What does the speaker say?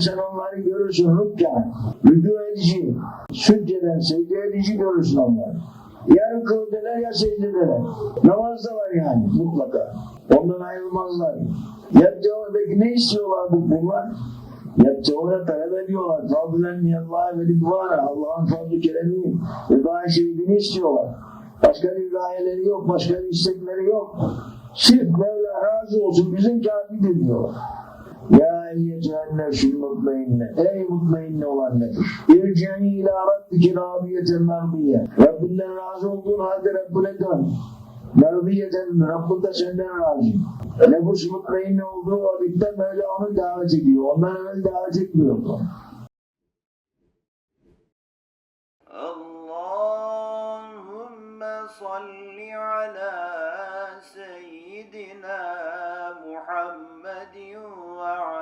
sen onları görürsün rükkan. Rükû edici. Sücceden secde edici görürsün onları. Ya rükûdeler ya secdedeler. Namazda var yani mutlaka. Ondan ayrılmazlar. Yebteûn'daki ne istiyorlar bu bunlar? Yebteûn'e talep ediyorlar. Fadlen minallâhi ve ridvâne. Allah'ın fadlı keremi ve gayet şerifini istiyorlar. Başka bir gayeleri yok, başka bir istekleri yok. Sırf Mevla razı olsun bizim kafidir diyorlar. Ya eyyetühen nefsül mutmainne. Ey mutmainne olan nefis. İrci'i ila rabbiki rabiyeten merdiye. Rabbinden razı olduğun halde Rabbine dön. Merdiyeten Rabbin de senden razı. Nefis mutmainne olduğu vakitte Mevla onu davet ediyor. Ondan evvel davet etmiyor. اللهم صل على سيدنا محمد وعلى